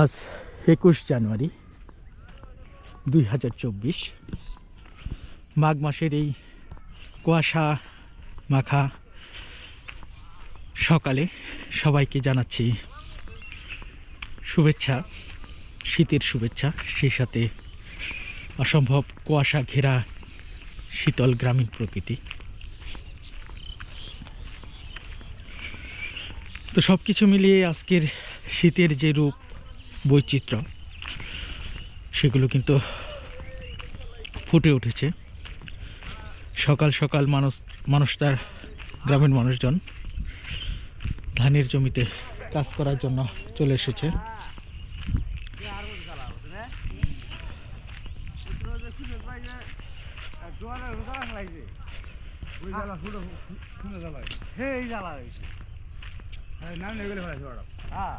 আজ একুশ জানুয়ারি দুই হাজার চব্বিশ। মাঘ মাসের এই কুয়াশা মাখা সকালে সবাইকে জানাচ্ছি শুভেচ্ছা, শীতের শুভেচ্ছা, সেই সাথে অসম্ভব কুয়াশা ঘেরা শীতল গ্রামীণ প্রকৃতি। তো সব কিছু মিলিয়ে আজকের শীতের যে রূপ বৈচিত্র্য। সেগুলো কিন্তু ফুটে উঠেছে। সকাল সকাল মানুষ মানুষ তার গ্রামীণ মানুষজন ধানের জমিতে কাজ করার জন্য চলে এসেছে। হ্যাঁ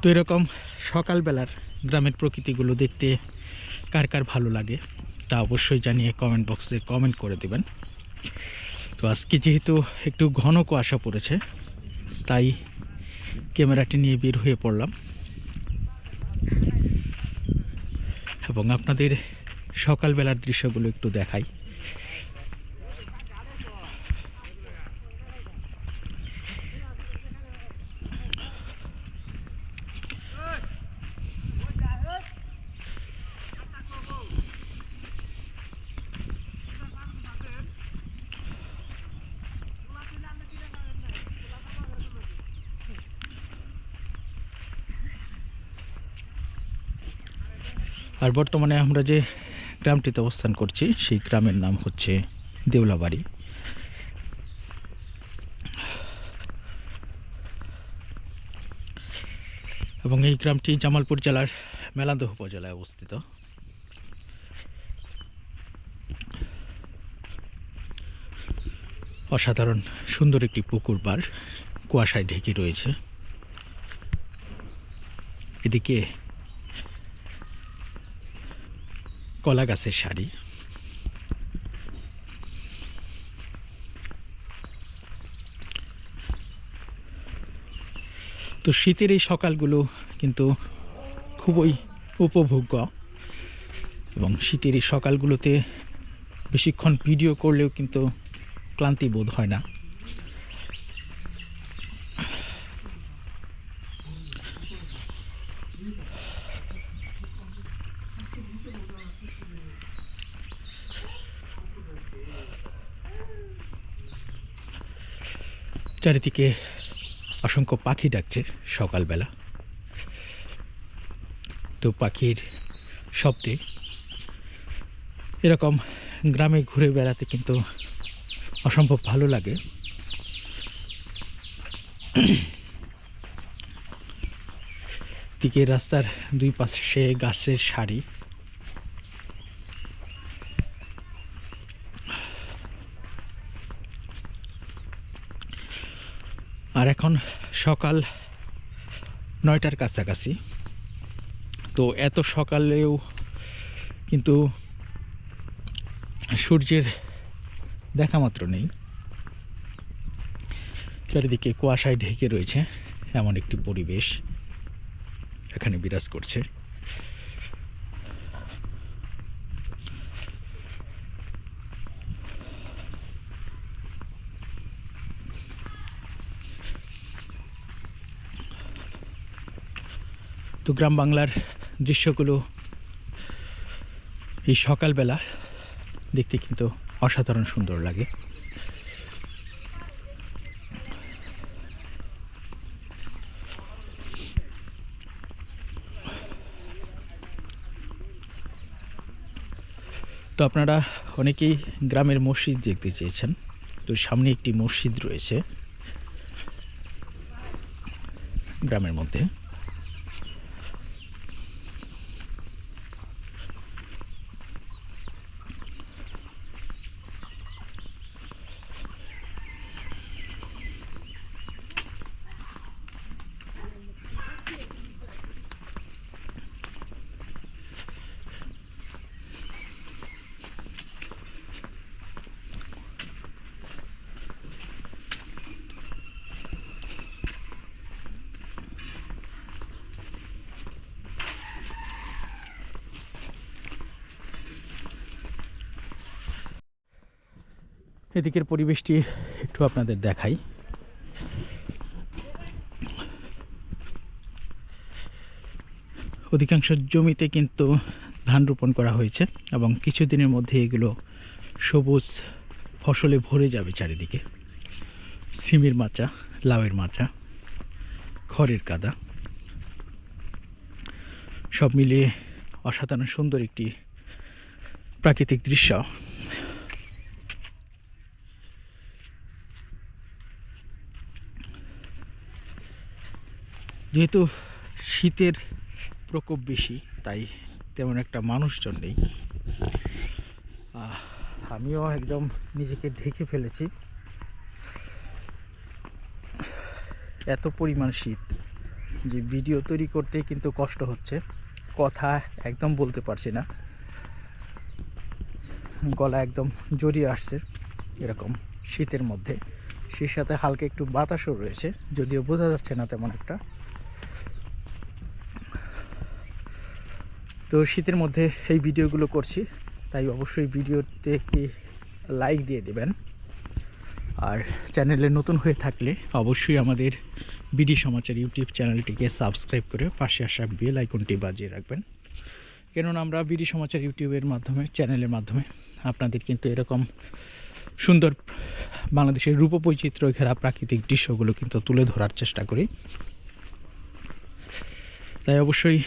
তো এরকম সকালবেলার গ্রামের প্রকৃতিগুলো দেখতে কার কার ভালো লাগে, তা অবশ্যই জানিয়ে কমেন্ট বক্সে কমেন্ট করে দেবেন। তো আজকে যেহেতু একটু ঘন কুয়াশা পড়েছে, তাই ক্যামেরাটি নিয়ে বের হয়ে পড়লাম। এবং আপনাদের সকালবেলার দৃশ্যগুলো একটু দেখাই। আর বর্তমানে আমরা যে গ্রামটিতে অবস্থান করছি, সেই গ্রামের নাম হচ্ছে দেউলাবাড়ি। এবং এই গ্রামটি জামালপুর জেলার মেলান্দহ উপজেলায় অবস্থিত। অসাধারণ, সুন্দর একটি পুকুর পার কুয়াশায় ঢেকে রয়েছে। এদিকে কলা গাছের শাড়ি। তো শীতের এই সকালগুলো কিন্তু খুবই উপভোগ্য এবং শীতের এই সকালগুলোতে বেশিক্ষণ ভিডিও করলেও কিন্তু ক্লান্তি বোধ হয় না। চারিদিকে অসংখ্য পাখি ডাকছে সকালবেলা। তো পাখির শব্দে এরকম গ্রামে ঘুরে বেড়াতে কিন্তু অসম্ভব ভালো লাগে। দিকে রাস্তার দুই পাশে গাছের সারি। আর এখন সকাল নয়টার কাছাকাছি। তো এত সকালেও কিন্তু সূর্যের দেখা মাত্র নেই। চারিদিকে কুয়াশায় ঢেকে রয়েছে এমন একটি পরিবেশ এখানে বিরাজ করছে। তো গ্রাম বাংলার দৃশ্যগুলো এই সকালবেলা দেখতে কিন্তু অসাধারণ সুন্দর লাগে। তো আপনারা অনেকেই গ্রামের মসজিদ দেখতে চেয়েছেন। তো সামনে একটি মসজিদ রয়েছে। গ্রামের মধ্যে। এদিকের পরিবেশটি একটু আপনাদের দেখাই। অধিকাংশ জমিতে কিন্তু ধান রোপণ করা হয়েছে এবং কিছুদিনের মধ্যে এগুলো সবুজ ফসলে ভরে যাবে চারিদিকে। সিমের মাচা, লাউয়ের মাচা, খড়ের কাদা, সব মিলিয়ে অসাধারণ সুন্দর একটি প্রাকৃতিক দৃশ্য। যেহেতু শীতের প্রকোপ বেশি, তাই তেমন একটা মানুষজন নেই। আমিও একদম নিজেকে ঢেকে ফেলেছি। এত পরিমাণ শীত যে ভিডিও তৈরি করতে কিন্তু কষ্ট হচ্ছে, কথা একদম বলতে পারছি না। গলা একদম জড়িয়ে আসছে এরকম শীতের মধ্যে। সেই সাথে হালকা একটু বাতাসও রয়েছে, যদিও বোঝা যাচ্ছে না তেমন একটা। তো শীতের মধ্যে এই ভিডিওগুলো করছি, তাই অবশ্যই ভিডিওতে একটি লাইক দিয়ে দেবেন। আর চ্যানেলে নতুন হয়ে থাকলে অবশ্যই আমাদের বিডি সমাচার ইউটিউব চ্যানেলটিকে সাবস্ক্রাইব করে পাশে আসা বেল আইকনটি বাজিয়ে রাখবেন। কেননা আমরা বিডি সমাচার ইউটিউবের মাধ্যমে, চ্যানেলের মাধ্যমে আপনাদের কিন্তু এরকম সুন্দর বাংলাদেশের রূপবৈচিত্র্য ঘেরা প্রাকৃতিক দৃশ্যগুলো কিন্তু তুলে ধরার চেষ্টা করি। তাই অবশ্যই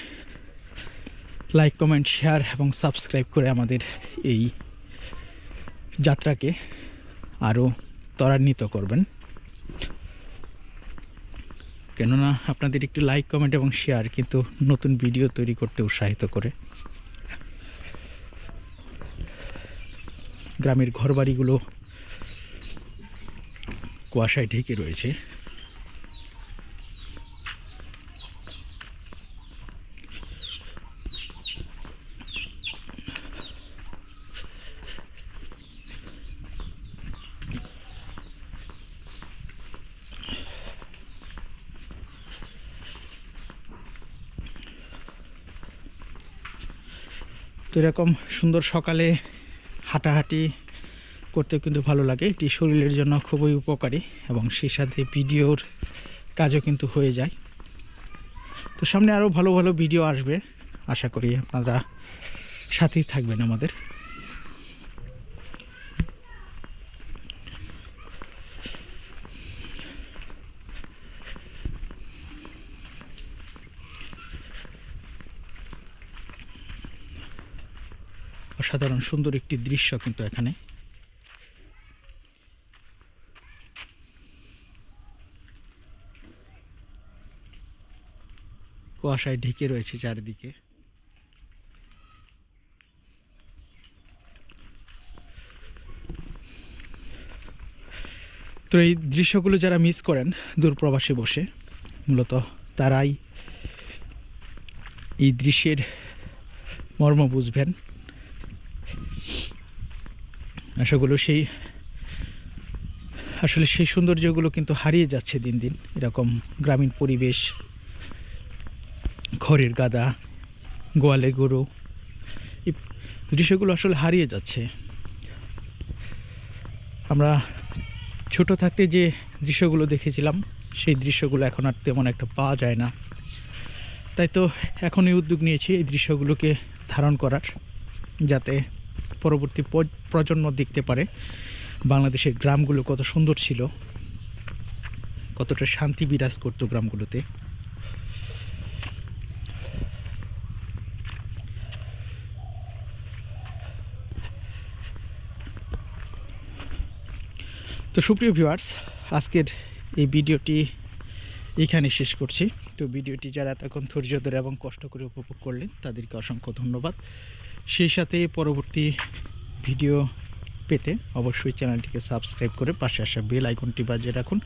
লাইক কমেন্ট শেয়ার এবং সাবস্ক্রাইব করে আমাদের এই যাত্রাকে আরও ত্বরান্বিত করবেন। কেননা আপনাদের একটি লাইক কমেন্ট এবং শেয়ার কিন্তু নতুন ভিডিও তৈরি করতে উৎসাহিত করে। গ্রামের ঘরবাড়িগুলো কুয়াশায় ঢেকে রয়েছে। এরকম সুন্দর সকালে হাঁটাহাঁটি করতে কিন্তু ভালো লাগে। এটি শরীরের জন্য খুবই উপকারী এবং সেই সাথে ভিডিওর কাজও কিন্তু হয়ে যায়। তো সামনে আরও ভালো ভালো ভিডিও আসবে। আশা করি আপনারা সাথেই থাকবেন আমাদের। অসাধারণ সুন্দর একটি দৃশ্য কিন্তু এখানে। কুয়াশায় ঢেকে রয়েছে চারিদিকে। তো এই দৃশ্যগুলো যারা মিস করেন দূরপ্রবাসে বসে, মূলত তারাই এই দৃশ্যের মর্ম বুঝবেন। আশাগুলো সেই, আসলে সেই সৌন্দর্যগুলো কিন্তু হারিয়ে যাচ্ছে দিন দিন। এরকম গ্রামীণ পরিবেশ খড়ের গাদা, গোয়ালে গরু, এই দৃশ্যগুলো আসলে হারিয়ে যাচ্ছে। আমরা ছোট থাকতে যে দৃশ্যগুলো দেখেছিলাম, সেই দৃশ্যগুলো এখন আর তেমন একটা পাওয়া যায় না। তাই তো এখন এই উদ্যোগ নিয়েছি এই দৃশ্যগুলোকে ধারণ করার, যাতে পরবর্তী প্রজন্ম দেখতে পারে। বাংলাদেশের গ্রামগুলো কত সুন্দর ছিল। কতটা শান্তি বিরাজ করতো গ্রামগুলোতে। তো সুপ্রিয় ভিউয়ার্স আজকের এই ভিডিওটি এখানে শেষ করছি। তো ভিডিওটি যারা এতক্ষণ ধৈর্য ধরে এবং কষ্ট করে উপভোগ করলেন, তাদেরকে অসংখ্য ধন্যবাদ। সেই সাথে পরবর্তী ভিডিও পেতে অবশ্যই চ্যানেলটিকে সাবস্ক্রাইব করে পাশে আসা বেল আইকনটি বাজিয়ে রাখুন।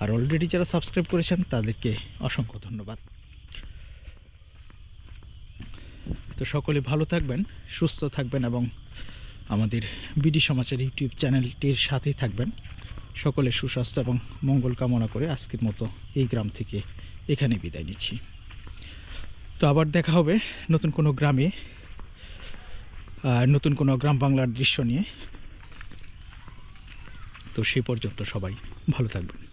আর অলরেডি যারা সাবস্ক্রাইব করেছেন, তাদেরকে অসংখ্য ধন্যবাদ। তো সকলে ভালো থাকবেন, সুস্থ থাকবেন এবং আমাদের বিডি সমাচার ইউটিউব চ্যানেলটির সাথেই থাকবেন। সকলে সুস্বাস্থ্য এবং মঙ্গল কামনা করে আজকের মতো এই গ্রাম থেকে এখানে বিদায় নিচ্ছি। তো আবার দেখা হবে নতুন কোনো গ্রামে। নতুন কোনো গ্রাম বাংলার দৃশ্য নিয়ে। তো সে পর্যন্ত সবাই ভালো থাকবেন।